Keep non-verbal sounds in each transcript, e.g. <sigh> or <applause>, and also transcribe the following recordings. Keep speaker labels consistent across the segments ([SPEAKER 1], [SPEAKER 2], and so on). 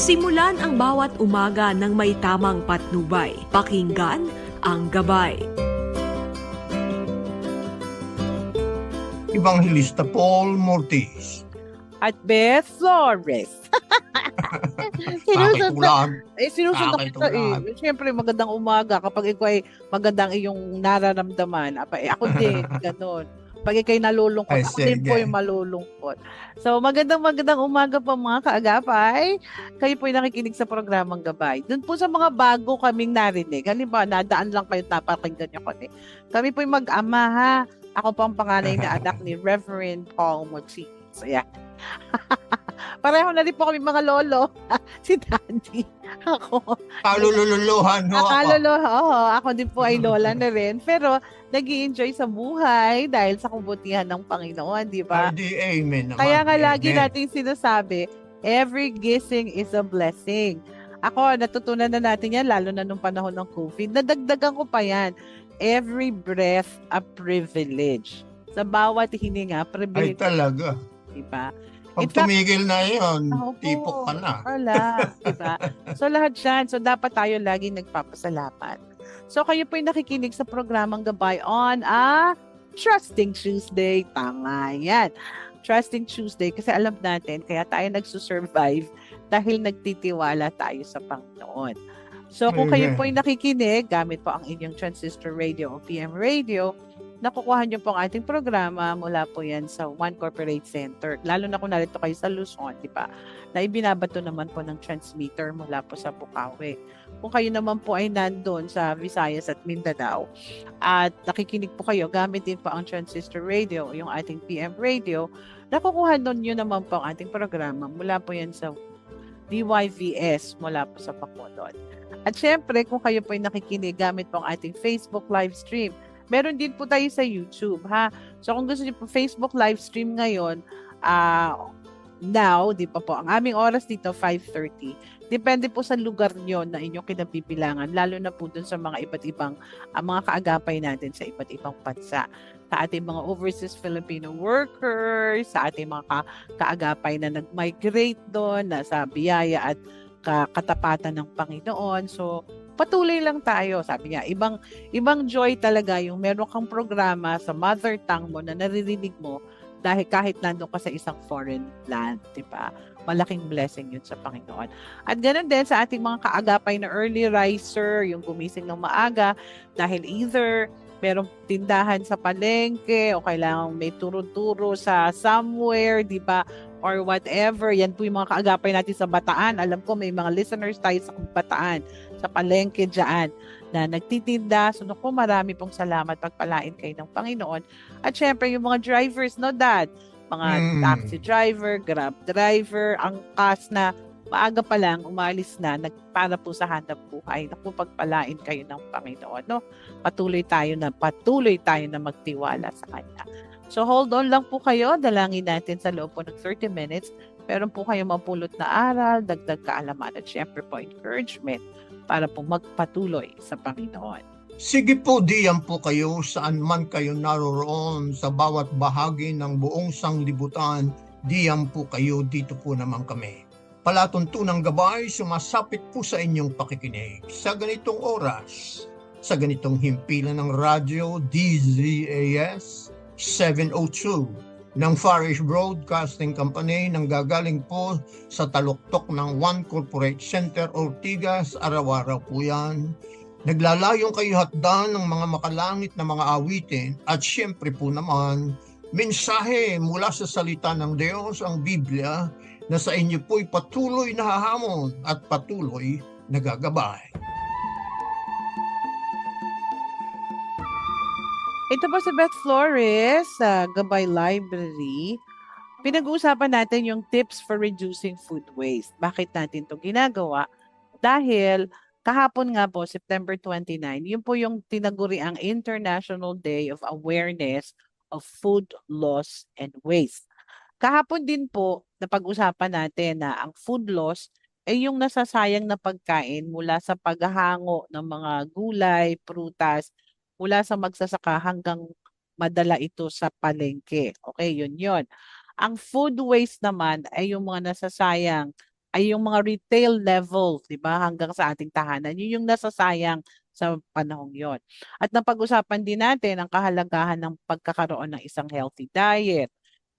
[SPEAKER 1] Simulan ang bawat umaga ng may tamang patnubay. Pakinggan ang gabay.
[SPEAKER 2] Evangelista Paul Mortis.
[SPEAKER 3] At Beth Flores. <laughs> Sinusunod eh, sinusunod kita eh. Siyempre, magandang umaga. Kapag ikaw ay magandang iyong nararamdaman. Apa, eh, ako din, <laughs> ganun. Pag ikaw'y nalulungkot,
[SPEAKER 2] Ay,
[SPEAKER 3] ako din po
[SPEAKER 2] sige.
[SPEAKER 3] yung malulungkot. So, magandang magandang umaga po mga kaagapay. Kayo po yung nakikinig sa programang Gabay. Doon po sa mga bago kaming narinig. Halimbawa, nadaan lang kayo napakinggan nyo kami. Kami po yung mag-ama ha. Ako po ang panganay na <laughs> anak ni Reverend Paul Mortis. Ayan. <laughs> Pareho na rin po kami mga lolo. <laughs> si Daddy. Ako.
[SPEAKER 2] Kalululuhan ako.
[SPEAKER 3] Akalolo, oo, ako din po ay <laughs> lola na rin. Pero nag enjoy sa buhay dahil sa kabutihan ng Panginoon, di ba?
[SPEAKER 2] Hindi, amen naman.
[SPEAKER 3] Kaya nga lagi
[SPEAKER 2] Amen.
[SPEAKER 3] natin sinasabi, every gising is a blessing. Ako, natutunan na natin yan, lalo na nung panahon ng COVID. Nadagdagan ko pa yan. Every breath, a privilege. Sa bawat hininga,
[SPEAKER 2] Ay
[SPEAKER 3] privilege,
[SPEAKER 2] talaga.
[SPEAKER 3] di ba?
[SPEAKER 2] Pag
[SPEAKER 3] fact-
[SPEAKER 2] tumigil na yun,
[SPEAKER 3] po.
[SPEAKER 2] tipok ka na.
[SPEAKER 3] Wala, diba? So lahat yan. So dapat tayo laging nagpapasalamat. So kayo po yung nakikinig sa programang Gabay on a Trusting Tuesday. Tama yan. Trusting Tuesday kasi alam natin kaya tayo nagsusurvive dahil nagtitiwala tayo sa Panginoon. So kung kayo po yung nakikinig, gamit po ang inyong transistor radio o PM radio, nakukuha niyo po ang ating programa mula po yan sa One Corporate Center. Lalo na kung narito kayo sa Luzon, di ba? Na ibinabato naman po ng transmitter mula po sa Bukawi. Kung kayo naman po ay nandun sa Visayas at Mindanao at nakikinig po kayo, gamit din po ang transistor radio, yung ating PM radio, nakukuha doon nyo naman po ang ating programa mula po yan sa DYVS mula po sa Bacolod. At syempre, kung kayo po ay nakikinig gamit po ang ating Facebook live stream, meron din po tayo sa YouTube, ha? So, kung gusto niyo po Facebook live stream ngayon, ah now, di pa po, ang aming oras dito, 5.30. Depende po sa lugar nyo na inyong kinabibilangan, lalo na po dun sa mga iba't ibang, ang mga kaagapay natin sa iba't ibang bansa. Sa ating mga overseas Filipino workers, sa ating mga ka- kaagapay na nag-migrate doon, na sa biyaya at ka- katapatan ng Panginoon. So, patuloy lang tayo. Sabi niya, ibang ibang joy talaga yung meron kang programa sa mother tongue mo na naririnig mo dahil kahit nandun ka sa isang foreign land, di ba? Malaking blessing yun sa Panginoon. At ganun din sa ating mga kaagapay na early riser, yung gumising ng maaga, dahil either merong tindahan sa palengke o kailangan may turo-turo sa somewhere, di ba? Or whatever. Yan po yung mga kaagapay natin sa Bataan. Alam ko may mga listeners tayo sa Bataan, sa palengke dyan na nagtitinda. So, naku, marami pong salamat. Pagpalain kayo ng Panginoon. At syempre, yung mga drivers, no, Dad? Mga
[SPEAKER 2] Mm.
[SPEAKER 3] taxi driver, grab driver, angkas na maaga pa lang, umalis na, nagpara po sa hanap buhay. Naku, pagpalain kayo ng Panginoon, no? Patuloy tayo na, patuloy tayo na magtiwala sa Kanya. So, hold on lang po kayo. Dalangin natin sa loob po ng 30 minutes. Meron po kayo mapulot na aral, dagdag kaalaman, at syempre po encouragement para po magpatuloy sa Panginoon.
[SPEAKER 2] Sige po, diyan po kayo saan man kayo naroroon sa bawat bahagi ng buong sanglibutan. Diyan po kayo, dito po naman kami. Palatuntunang gabay, sumasapit po sa inyong pakikinig sa ganitong oras, sa ganitong himpilan ng radyo DZAS 702 ng Farish Broadcasting Company nang gagaling po sa taluktok ng One Corporate Center Ortigas, araw-araw po yan. Naglalayong kayo hatdan ng mga makalangit na mga awitin at syempre po naman, mensahe mula sa salita ng Diyos, ang Biblia, na sa inyo po'y patuloy na hahamon at patuloy nagagabay.
[SPEAKER 3] Ito po si Beth Flores sa Gabay Library. Pinag-uusapan natin yung tips for reducing food waste. Bakit natin to ginagawa? Dahil kahapon nga po, September 29, yun po yung tinaguri ang International Day of Awareness of Food Loss and Waste. Kahapon din po, napag-usapan natin na ang food loss ay yung nasasayang na pagkain mula sa paghahango ng mga gulay, prutas, mula sa magsasaka hanggang madala ito sa palengke. Okay, yun yun. Ang food waste naman ay yung mga nasasayang ay yung mga retail level, di ba, hanggang sa ating tahanan. Yun yung nasasayang sa panahong yon. At napag-usapan din natin ang kahalagahan ng pagkakaroon ng isang healthy diet.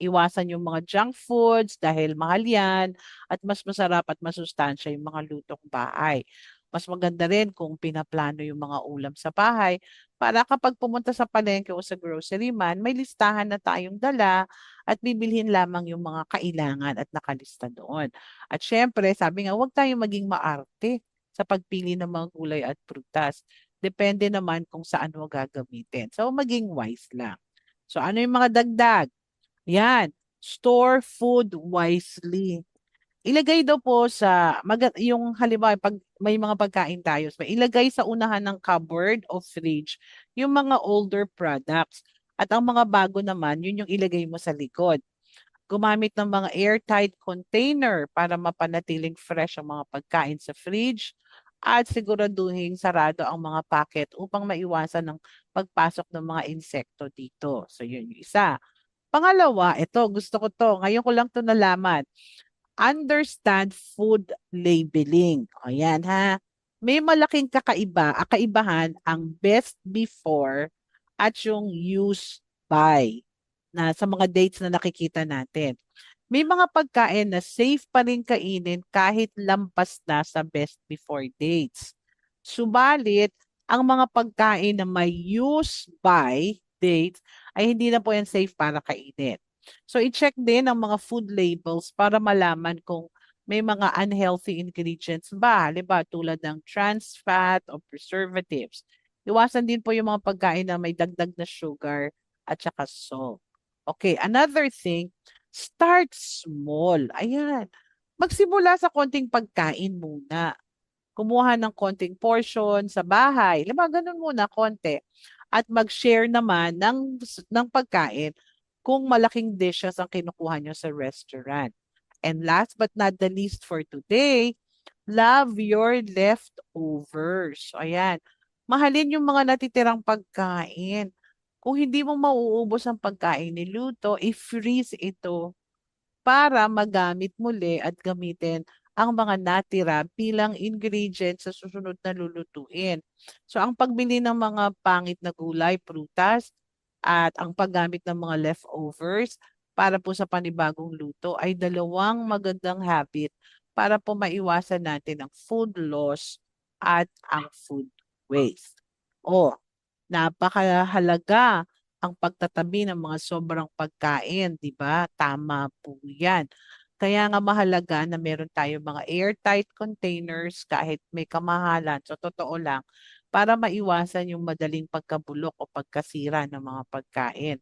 [SPEAKER 3] Iwasan yung mga junk foods dahil mahal yan at mas masarap at masustansya yung mga lutong bahay. Mas maganda rin kung pinaplano yung mga ulam sa bahay para kapag pumunta sa palengke o sa grocery man, may listahan na tayong dala at bibilhin lamang yung mga kailangan at nakalista doon. At syempre, sabi nga, huwag tayong maging maarte sa pagpili ng mga gulay at prutas. Depende naman kung saan mo gagamitin. So, maging wise lang. So, ano yung mga dagdag? Yan, store food wisely. Ilagay daw po sa, mag, yung halimbawa, pag may mga pagkain tayo, ilagay sa unahan ng cupboard o fridge yung mga older products. At ang mga bago naman, yun yung ilagay mo sa likod. Gumamit ng mga airtight container para mapanatiling fresh ang mga pagkain sa fridge at siguraduhin sarado ang mga packet upang maiwasan ng pagpasok ng mga insekto dito. So yun yung isa. Pangalawa, ito, gusto ko to. Ngayon ko lang to nalaman. Understand food labeling. O yan ha. May malaking kakaiba, ah, kaibahan ang best before at yung use by na sa mga dates na nakikita natin. May mga pagkain na safe pa rin kainin kahit lampas na sa best before dates. Subalit, ang mga pagkain na may use by dates ay hindi na po yan safe para kainin. So, i-check din ang mga food labels para malaman kung may mga unhealthy ingredients ba, halimbawa tulad ng trans fat o preservatives. Iwasan din po yung mga pagkain na may dagdag na sugar at saka salt. Okay, another thing, start small. Ayan. Magsimula sa konting pagkain muna. Kumuha ng konting portion sa bahay. Lima, ganun muna, konti. At mag-share naman ng, ng pagkain kung malaking dishes ang kinukuha nyo sa restaurant. And last but not the least for today, love your leftovers. Ayan. Mahalin yung mga natitirang pagkain. Kung hindi mo mauubos ang pagkain niluto, i-freeze ito para magamit muli at gamitin ang mga natira bilang ingredients sa susunod na lulutuin. So ang pagbili ng mga pangit na gulay, prutas, at ang paggamit ng mga leftovers para po sa panibagong luto ay dalawang magandang habit para po maiwasan natin ang food loss at ang food waste. O, napakahalaga ang pagtatabi ng mga sobrang pagkain, di ba? Tama po yan. Kaya nga mahalaga na meron tayo mga airtight containers kahit may kamahalan. So, totoo lang, para maiwasan yung madaling pagkabulok o pagkasira ng mga pagkain.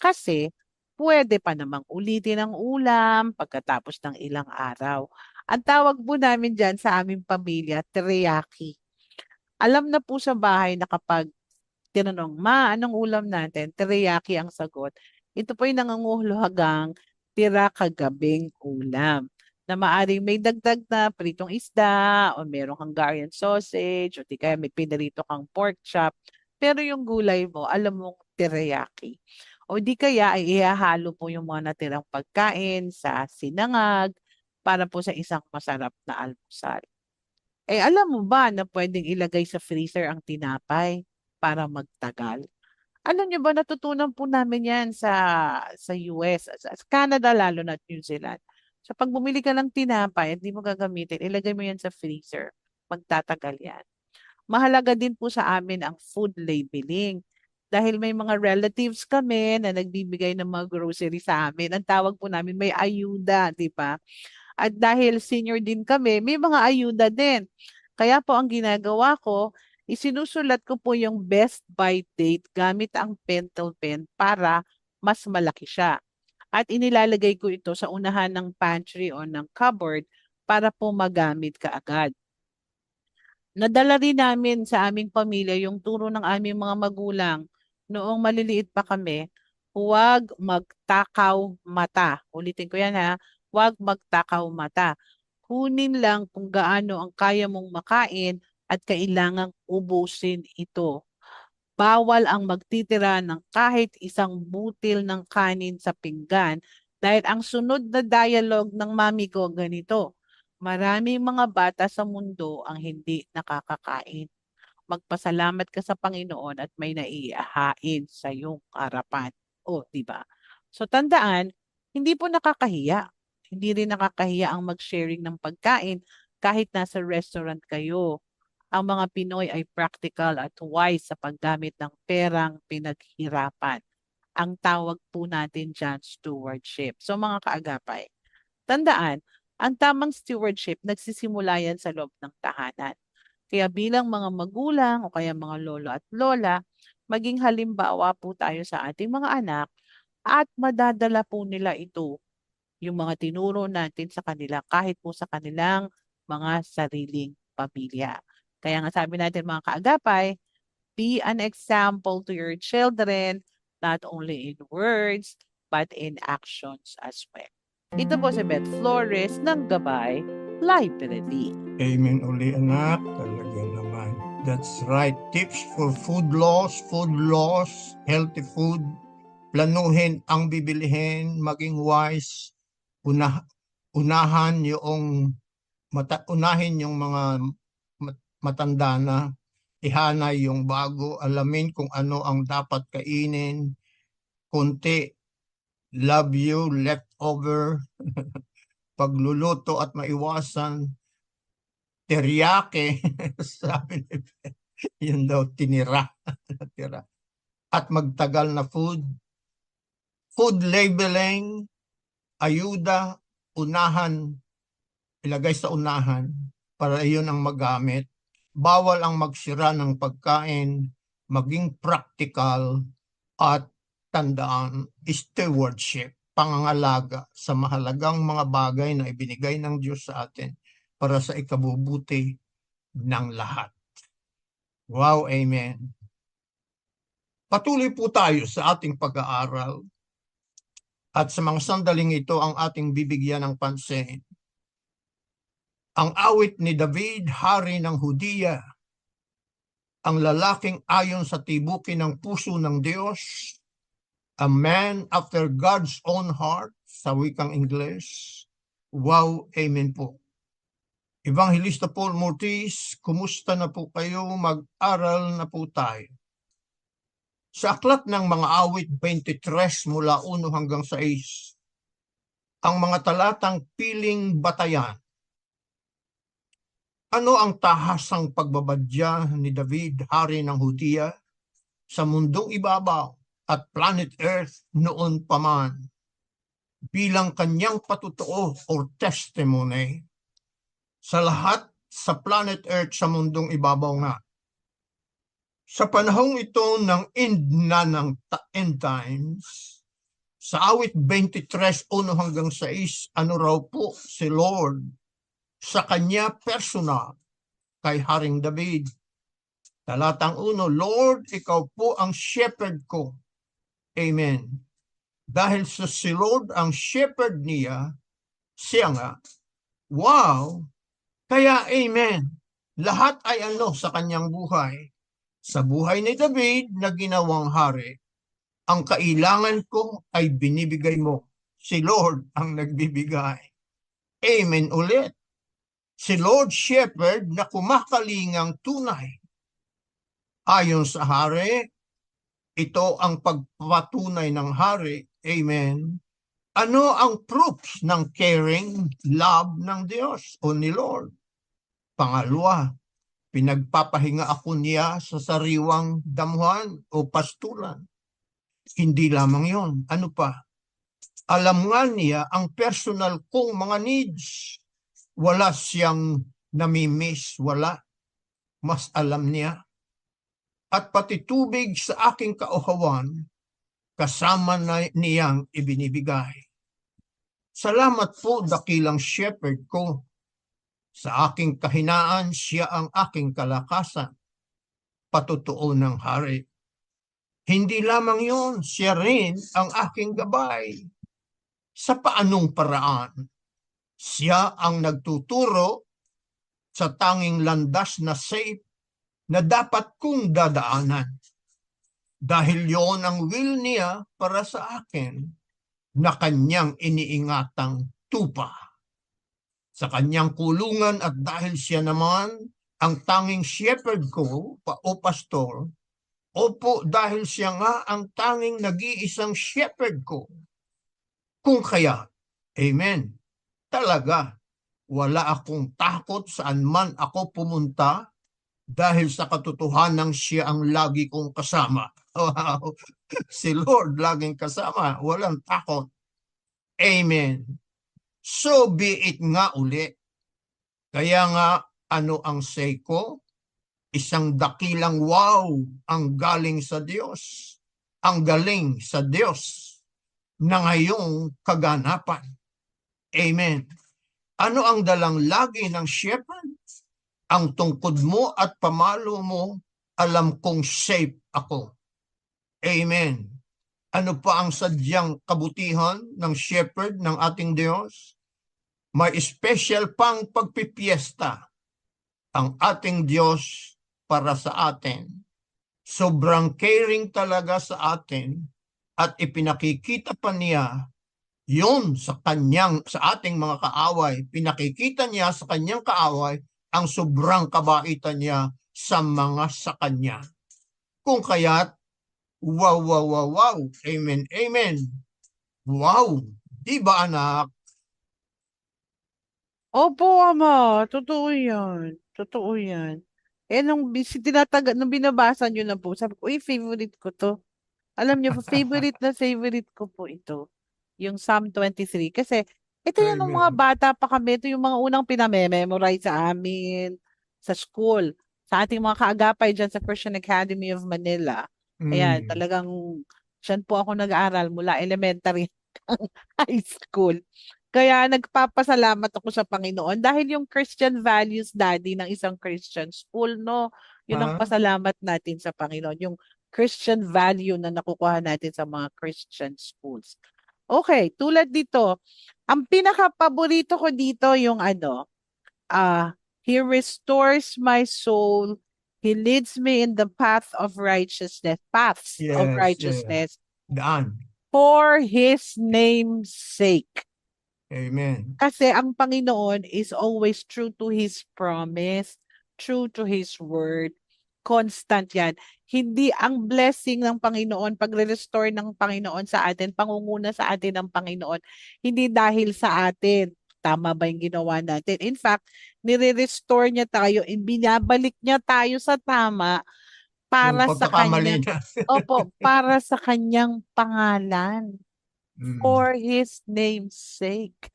[SPEAKER 3] Kasi, pwede pa namang ulitin ang ulam pagkatapos ng ilang araw. Ang tawag po namin dyan sa aming pamilya, teriyaki. Alam na po sa bahay na kapag tinanong, ma, anong ulam natin? Teriyaki ang sagot. Ito po yung nanganguluhagang tira kagabing ulam na maaring may dagdag na pritong isda o merong Hungarian sausage o di kaya may pinarito kang pork chop. Pero yung gulay mo, alam mong teriyaki. O di kaya ay ihahalo po yung mga natirang pagkain sa sinangag para po sa isang masarap na almusal. Eh alam mo ba na pwedeng ilagay sa freezer ang tinapay para magtagal? Alam niyo ba natutunan po namin 'yan sa sa US, sa Canada lalo na New Zealand. So pag bumili ka ng tinapay at di mo gagamitin, ilagay mo 'yan sa freezer, magtatagal 'yan. Mahalaga din po sa amin ang food labeling dahil may mga relatives kami na nagbibigay ng mga grocery sa amin. Ang tawag po namin may ayuda, di ba? At dahil senior din kami, may mga ayuda din. Kaya po ang ginagawa ko, isinusulat ko po yung best by date gamit ang pentel pen para mas malaki siya. At inilalagay ko ito sa unahan ng pantry o ng cupboard para po magamit kaagad. Nadala rin namin sa aming pamilya yung turo ng aming mga magulang noong maliliit pa kami, huwag magtakaw mata. Ulitin ko yan ha, huwag magtakaw mata. Kunin lang kung gaano ang kaya mong makain at kailangang ubusin ito. Bawal ang magtitira ng kahit isang butil ng kanin sa pinggan dahil ang sunod na dialogue ng mami ko ganito. Maraming mga bata sa mundo ang hindi nakakakain. Magpasalamat ka sa Panginoon at may naihahain sa iyong harapan. O, di ba? So tandaan, hindi po nakakahiya. Hindi rin nakakahiya ang mag-sharing ng pagkain kahit nasa restaurant kayo. Ang mga Pinoy ay practical at wise sa paggamit ng perang pinaghirapan. Ang tawag po natin dyan, stewardship. So mga kaagapay, tandaan, ang tamang stewardship, nagsisimula yan sa loob ng tahanan. Kaya bilang mga magulang o kaya mga lolo at lola, maging halimbawa po tayo sa ating mga anak at madadala po nila ito, yung mga tinuro natin sa kanila kahit po sa kanilang mga sariling pamilya. Kaya nga sabi natin mga kaagapay, be an example to your children, not only in words, but in actions as well. Ito po si Beth Flores ng Gabay Library.
[SPEAKER 2] Amen uli anak, talaga naman. That's right. Tips for food loss, food loss, healthy food. Planuhin ang bibilihin, maging wise. Una, unahan yung mata, unahin yung mga matanda na ihanay yung bago, alamin kung ano ang dapat kainin, konti, love you, leftover, <laughs> pagluluto at maiwasan, teriyake, <laughs> sabi ni Ben, yun daw tinira, <laughs> natira. At magtagal na food, food labeling, ayuda, unahan, ilagay sa unahan para iyon ang magamit. Bawal ang magsira ng pagkain, maging practical at tandaan stewardship, pangangalaga sa mahalagang mga bagay na ibinigay ng Diyos sa atin para sa ikabubuti ng lahat. Wow, amen. Patuloy po tayo sa ating pag-aaral at sa mga sandaling ito ang ating bibigyan ng pansin. Ang awit ni David, hari ng Hudiya, ang lalaking ayon sa tibukin ng puso ng Diyos, a man after God's own heart, sa wikang Ingles. Wow, amen po. Evangelista Paul Mortis, kumusta na po kayo? Mag-aral na po tayo. Sa aklat ng mga awit 23 mula 1 hanggang 6, ang mga talatang piling batayan. Ano ang tahasang pagbabadya ni David, hari ng Hudiya, sa mundong ibabaw at planet Earth noon pa man bilang kanyang patutuo or testimony sa lahat sa planet Earth sa mundong ibabaw nga. Sa panahong ito ng end na ng end times, sa awit 23, 1 hanggang 6, ano raw po si Lord sa kanya personal kay Haring David. Talatang 1, Lord, ikaw po ang shepherd ko. Amen. Dahil sa si Lord ang shepherd niya, siya nga, wow, kaya amen. Lahat ay ano sa kanyang buhay. Sa buhay ni David na ginawang hari, ang kailangan ko ay binibigay mo. Si Lord ang nagbibigay. Amen ulit. Si Lord Shepherd na kumakalingang tunay. Ayon sa hari, ito ang pagpapatunay ng hari. Amen. Ano ang proofs ng caring love ng Diyos o ni Lord? Pangalawa, pinagpapahinga ako niya sa sariwang damuhan o pastulan. Hindi lamang yon. Ano pa? Alam nga niya ang personal kong mga needs. Wala siyang namimiss, wala. Mas alam niya. At pati tubig sa aking kauhawan, kasama na niyang ibinibigay. Salamat po, dakilang shepherd ko. Sa aking kahinaan, siya ang aking kalakasan. Patutuo ng hari. Hindi lamang yon, siya rin ang aking gabay. Sa paanong paraan? Siya ang nagtuturo sa tanging landas na safe na dapat kong dadaanan. Dahil yon ang will niya para sa akin na kanyang iniingatang tupa. sa kanyang kulungan at dahil siya naman ang tanging shepherd ko pa, o pastor, opo dahil siya nga ang tanging nag-iisang shepherd ko. Kung kaya, amen, talaga, wala akong takot saan man ako pumunta dahil sa katotohanan siya ang lagi kong kasama. <laughs> Wow. Si Lord laging kasama, walang takot. Amen. So be it nga uli. Kaya nga, ano ang say ko? Isang dakilang wow ang galing sa Diyos. Ang galing sa Diyos na ngayong kaganapan. Amen. Ano ang dalang lagi ng shepherd? Ang tungkod mo at pamalo mo, alam kong safe ako. Amen. Ano pa ang sadyang kabutihan ng shepherd ng ating Diyos? May special pang pagpipiesta ang ating Diyos para sa atin. Sobrang caring talaga sa atin at ipinakikita pa niya yun sa kanyang sa ating mga kaaway. Pinakikita niya sa kanyang kaaway ang sobrang kabaitan niya sa mga sa kanya. Kung kaya't Wow, wow, wow, wow. Amen, amen. Wow. Di ba anak?
[SPEAKER 3] Opo, ama. Totoo yan. Totoo yan. Eh, nung tinataga, nung binabasa nyo na po, sabi ko, uy, favorite ko to. Alam niyo po, favorite na favorite ko po ito. Yung Psalm 23. Kasi, ito yan nung mga bata pa kami. Ito yung mga unang pinamemorize sa amin sa school. Sa ating mga kaagapay dyan sa Christian Academy of Manila. Ayan,
[SPEAKER 2] Mm.
[SPEAKER 3] talagang dyan po ako nag-aaral mula elementary hanggang <laughs> high school. Kaya nagpapasalamat ako sa Panginoon dahil yung Christian values, Daddy, ng isang Christian school, no? Yun ang
[SPEAKER 2] Ah.
[SPEAKER 3] pasalamat natin sa Panginoon. Yung Christian value na nakukuha natin sa mga Christian schools. Okay, tulad dito, ang pinaka-paborito ko dito yung ano, ah, He restores my soul. He leads me in the path of righteousness, paths
[SPEAKER 2] Yes,
[SPEAKER 3] of righteousness
[SPEAKER 2] Daan.
[SPEAKER 3] for His name's sake.
[SPEAKER 2] Amen.
[SPEAKER 3] Kasi ang Panginoon is always true to His promise, true to His word. Constant yan. Hindi ang blessing ng Panginoon, pagre-restore ng Panginoon sa atin, pangunguna sa atin ng Panginoon, hindi dahil sa atin. Tama ba yung ginawa natin? In fact, nire-restore niya tayo, in- binabalik niya tayo sa tama para sa kanya. Opo, para sa kanyang pangalan
[SPEAKER 2] Mm.
[SPEAKER 3] for His name's sake.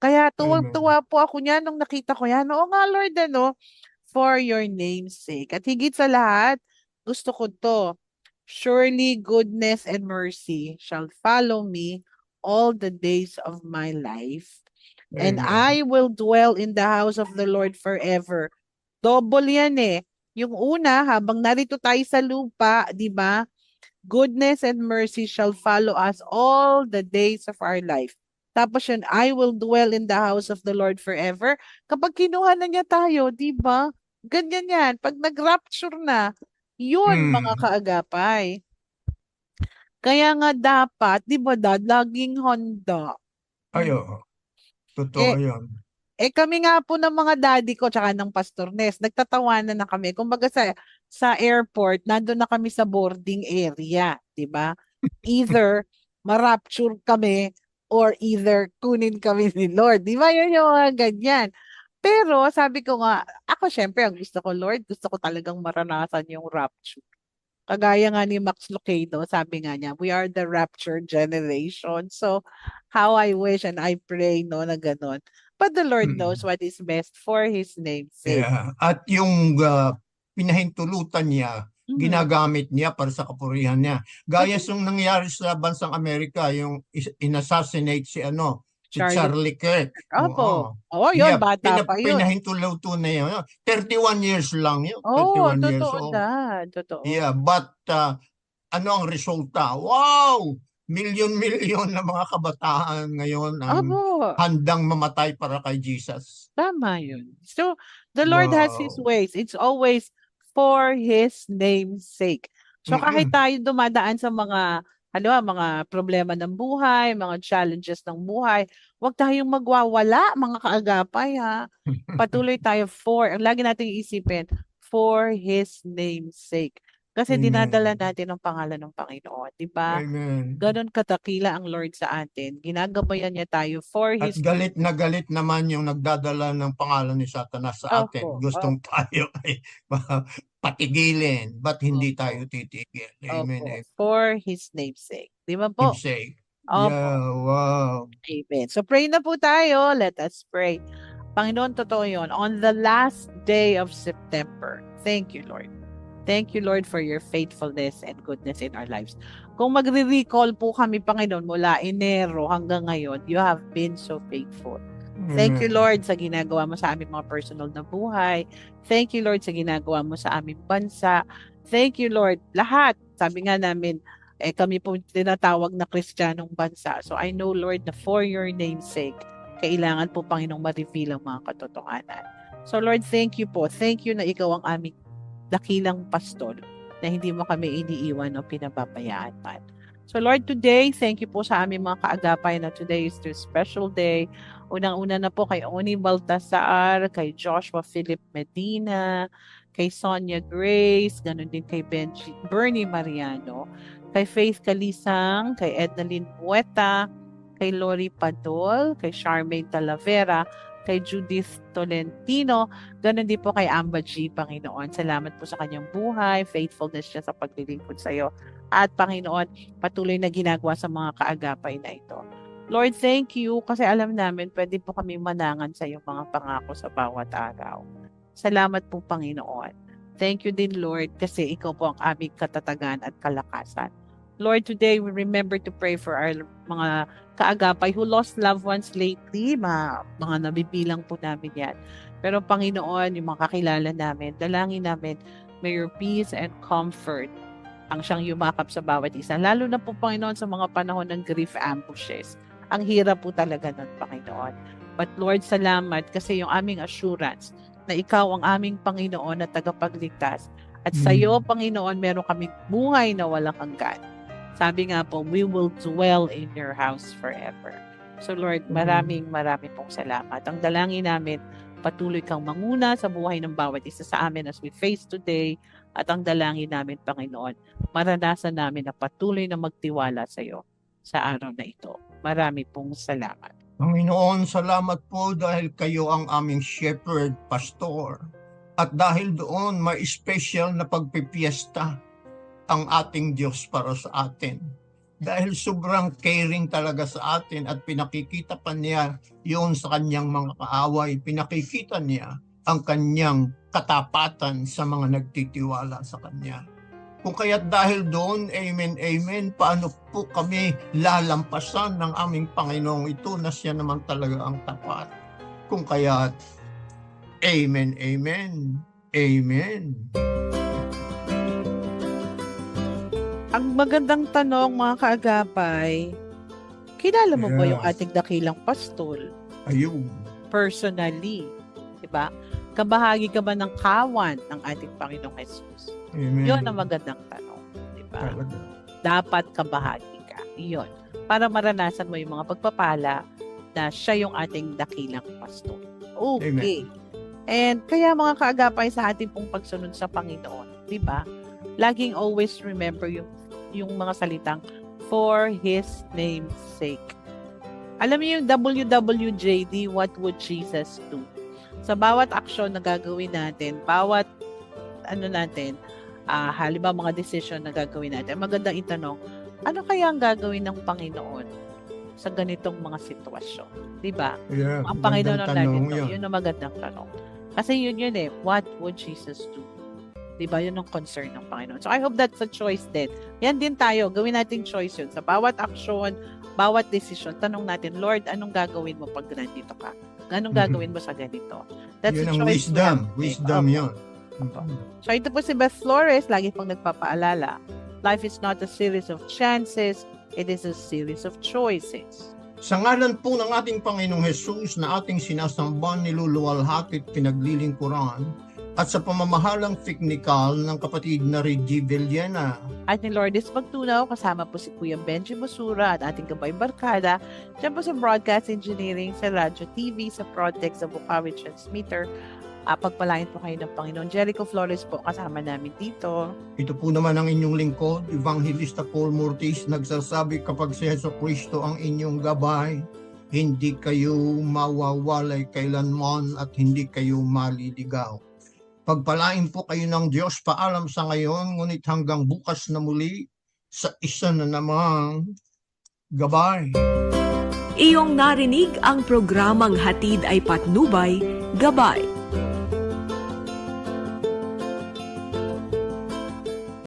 [SPEAKER 3] Kaya tuwang-tuwa po ako niyan nung nakita ko yan. Oo nga, Lord, ano, for your name's sake. At higit sa lahat, gusto ko to. Surely goodness and mercy shall follow me all the days of my life. And
[SPEAKER 2] Amen.
[SPEAKER 3] I will dwell in the house of the Lord forever. Double yan eh. Yung una, habang narito tayo sa lupa, di ba? Goodness and mercy shall follow us all the days of our life. Tapos yun, I will dwell in the house of the Lord forever. Kapag kinuha na niya tayo, di ba? Ganyan yan. Pag nag-rapture na, yun
[SPEAKER 2] Hmm.
[SPEAKER 3] mga kaagapay. Kaya nga dapat, di ba dad, laging handa.
[SPEAKER 2] Ay, oo. Totoo
[SPEAKER 3] Eh,
[SPEAKER 2] yun.
[SPEAKER 3] Eh kami nga po ng mga daddy ko tsaka ng Pastor Nes, nagtatawanan na kami. Kumbaga sa sa airport, nandun na kami sa boarding area, 'di ba? Either ma-rapture kami or either kunin kami ni Lord. 'Di ba? Yun yung mga ganyan. Pero sabi ko nga, ako syempre ang gusto ko, Lord, gusto ko talagang maranasan yung rapture. Kagaya nga ni Max Lucado, sabi nga niya, we are the rapture generation. So, how I wish and I pray, no, na ganun. But the Lord
[SPEAKER 2] Mm.
[SPEAKER 3] knows what is best for His name's sake.
[SPEAKER 2] Yeah. At yung uh, pinahintulutan niya,
[SPEAKER 3] Mhm.
[SPEAKER 2] ginagamit niya para sa kapurihan niya. Gaya yung nangyari sa bansang Amerika, yung inassassinate si ano, si
[SPEAKER 3] Charlie-
[SPEAKER 2] Charlie Kirk.
[SPEAKER 3] Opo.
[SPEAKER 2] Oo.
[SPEAKER 3] Oo, yun,
[SPEAKER 2] Yeah,
[SPEAKER 3] bata
[SPEAKER 2] pina-
[SPEAKER 3] pa yun.
[SPEAKER 2] Pinahintulutan na yun. 31 years lang yun.
[SPEAKER 3] Oo,
[SPEAKER 2] 31 years
[SPEAKER 3] totoo
[SPEAKER 2] old.
[SPEAKER 3] dad. Totoo.
[SPEAKER 2] Yeah, but uh, ano ang resulta? Wow! Milyon-milyon na mga kabataan ngayon ang
[SPEAKER 3] Opo,
[SPEAKER 2] handang mamatay para kay Jesus.
[SPEAKER 3] tama yun. So, the Lord has His
[SPEAKER 2] Wow.
[SPEAKER 3] ways. It's always for His name's sake. So, kahit tayo dumadaan sa mga Ano, mga problema ng buhay, mga challenges ng buhay. Huwag tayong magwawala, mga kaagapay, ha? Patuloy <laughs> tayo for, ang lagi nating iisipin, for His name's sake. Kasi
[SPEAKER 2] Amen.
[SPEAKER 3] dinadala natin ang pangalan ng Panginoon, di ba? Ganon katakila ang Lord sa atin. Ginagabayan niya tayo for
[SPEAKER 2] At
[SPEAKER 3] His
[SPEAKER 2] galit na galit naman yung nagdadala ng pangalan ni Satanas sa atin.
[SPEAKER 3] Opo,
[SPEAKER 2] Gustong tayo ay <laughs> patigilin, but hindi tayo titigil. Amen.
[SPEAKER 3] Opo, for His name's sake. Di ba po?
[SPEAKER 2] Amen. Say,
[SPEAKER 3] Opo.
[SPEAKER 2] yeah, wow.
[SPEAKER 3] Amen. So pray na po tayo. Let us pray. Panginoon, totoo yun. On the last day of September, thank you, Lord. Thank you, Lord, for your faithfulness and goodness in our lives. Kung magre-recall po kami, Panginoon, mula Enero hanggang ngayon, you have been so faithful. Thank you,
[SPEAKER 2] Amen.
[SPEAKER 3] Lord, sa ginagawa mo sa aming mga personal na buhay. Thank you, Lord, sa ginagawa mo sa aming bansa. Thank you, Lord. Lahat, sabi nga namin, eh, kami po tinatawag na Kristiyanong bansa. So I know, Lord, na for your name's sake, kailangan po, Panginoong, ma-reveal ang mga katotohanan. So Lord, thank you po. Thank you na ikaw ang aming dakilang pastol na hindi mo kami iniiwan o pinababayaan man. So Lord, today, thank you po sa aming mga kaagapay na today is their special day. Unang-una na po kay Oni Baltasar, kay Joshua Philip Medina, kay Sonia Grace, ganun din kay Benji, Bernie Mariano, kay Faith Kalisang, kay Ednalyn Pueta, kay Lori Padol, kay Charmaine Talavera, kay Judith Tolentino, ganun din po kay Amba G, Panginoon. Salamat po sa kanyang buhay, faithfulness niya sa paglilingkod sa iyo. At Panginoon, patuloy na ginagawa sa mga kaagapay na ito. Lord, thank you kasi alam namin pwede po kami manangan sa iyong mga pangako sa bawat araw. Salamat po, Panginoon. Thank you din, Lord, kasi ikaw po ang aming katatagan at kalakasan. Lord, today we remember to pray for our mga kaagapay who lost loved ones lately. Mga, mga nabibilang po namin yan. Pero Panginoon, yung mga kakilala namin, dalangin namin, may your peace and comfort ang siyang yumakap sa bawat isa. Lalo na po, Panginoon, sa mga panahon ng grief ambushes. Ang hirap po talaga nun, Panginoon. But Lord, salamat kasi yung aming assurance na ikaw ang aming Panginoon na tagapagligtas. At sa
[SPEAKER 2] Mm.
[SPEAKER 3] iyo, Panginoon, meron kaming buhay na walang hanggan. Sabi nga po, we will dwell in your house forever. So Lord,
[SPEAKER 2] Mm.
[SPEAKER 3] maraming maraming pong salamat. Ang dalangin namin, patuloy kang manguna sa buhay ng bawat isa sa amin as we face today. At ang dalangin namin, Panginoon, maranasan namin na patuloy na magtiwala sa iyo sa araw na ito. Marami pong salamat.
[SPEAKER 2] Panginoon, salamat po dahil kayo ang aming shepherd, pastor. At dahil doon may special na pagpipiesta ang ating Diyos para sa atin. Dahil sobrang caring talaga sa atin at pinakikita pa niya yun sa kanyang mga kaaway. Pinakikita niya ang kanyang katapatan sa mga nagtitiwala sa kanya. Kung kaya't dahil doon, amen, amen, paano po kami lalampasan ng aming Panginoong ito na siya naman talaga ang tapat. Kung kaya't, amen, amen, amen.
[SPEAKER 3] Ang magandang tanong mga kaagapay, kilala mo ba yung
[SPEAKER 2] Yes.
[SPEAKER 3] ating dakilang pastol
[SPEAKER 2] Ayun.
[SPEAKER 3] personally? Diba? Kabahagi ka ba ng kawan ng ating Panginoong Jesus?
[SPEAKER 2] Amen.
[SPEAKER 3] Yun ang magandang tanong. Diba?
[SPEAKER 2] Talaga.
[SPEAKER 3] Dapat kabahagi ka. Yun. Para maranasan mo yung mga pagpapala na siya yung ating dakilang pastol. Okay. And kaya mga kaagapay sa ating pong pagsunod sa Panginoon, di ba? Laging always remember yung yung mga salitang for His name's sake. Alam niyo yung WWJD, what would Jesus do? Sa bawat aksyon na gagawin natin, bawat ano natin, ah halimbawa mga decision na gagawin natin, magandang itanong, ano kaya ang gagawin ng Panginoon sa ganitong mga sitwasyon? Di ba?
[SPEAKER 2] Yeah,
[SPEAKER 3] ang Panginoon ang lagi
[SPEAKER 2] yun.
[SPEAKER 3] yun. Yun ang magandang tanong. Kasi yun yun eh, what would Jesus do? Diba? Yun ang concern ng Panginoon. So I hope that's a choice din. Yan din tayo. Gawin natin choice yun. Sa bawat action, bawat decision, tanong natin, Lord, anong gagawin mo pag nandito ka? Anong
[SPEAKER 2] Mhm.
[SPEAKER 3] gagawin mo sa ganito? That's
[SPEAKER 2] Yun ang wisdom. Wisdom
[SPEAKER 3] Opo.
[SPEAKER 2] Yun.
[SPEAKER 3] So ito po si Beth Flores, lagi pong nagpapaalala. Life is not a series of chances, it is a series of choices.
[SPEAKER 2] Sa ngalan po ng ating Panginoong Jesus na ating sinasamba, niluluwalhati at pinaglilingkuran, at sa pamamahalang technical ng kapatid na Reggie Villena.
[SPEAKER 3] At ni Lourdes Magtunaw, kasama po si Kuya Benji Masura at ating kabay barkada. Diyan po sa Broadcast Engineering, sa Radyo TV, sa Project, sa Bukawi Transmitter. Uh, pagpalain po kayo ng Panginoon. Jericho Flores po kasama namin dito.
[SPEAKER 2] Ito po naman ang inyong lingkod, Evangelista Paul Mortis, nagsasabi kapag si Yeso Kristo ang inyong gabay, hindi kayo mawawalay kailanman at hindi kayo maliligaw. Pagpalain po kayo ng Diyos, paalam sa ngayon, ngunit hanggang bukas na muli sa isa na namang gabay.
[SPEAKER 1] Iyong narinig ang programang Hatid ay Patnubay, Gabay